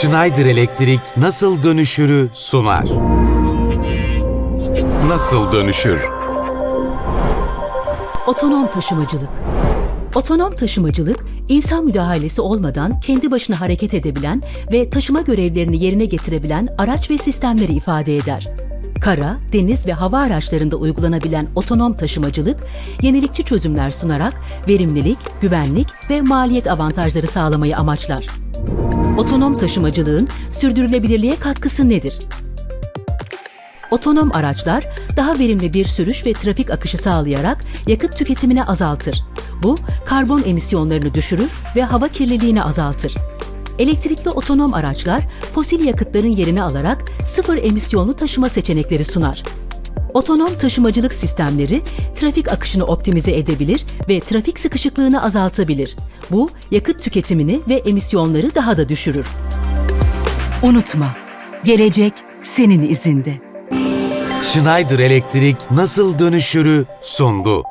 Schneider Elektrik nasıl dönüşürü sunar. Nasıl dönüşür? Otonom taşımacılık. Otonom taşımacılık, insan müdahalesi olmadan kendi başına hareket edebilen ve taşıma görevlerini yerine getirebilen araç ve sistemleri ifade eder. Kara, deniz ve hava araçlarında uygulanabilen otonom taşımacılık, yenilikçi çözümler sunarak verimlilik, güvenlik ve maliyet avantajları sağlamayı amaçlar. Otonom taşımacılığın sürdürülebilirliğe katkısı nedir? Otonom araçlar daha verimli bir sürüş ve trafik akışı sağlayarak yakıt tüketimini azaltır. Bu, karbon emisyonlarını düşürür ve hava kirliliğini azaltır. Elektrikli otonom araçlar fosil yakıtların yerini alarak sıfır emisyonlu taşıma seçenekleri sunar. Otonom taşımacılık sistemleri trafik akışını optimize edebilir ve trafik sıkışıklığını azaltabilir. Bu, yakıt tüketimini ve emisyonları daha da düşürür. Unutma, gelecek senin izinde. Schneider Elektrik nasıl dönüşürü sundu.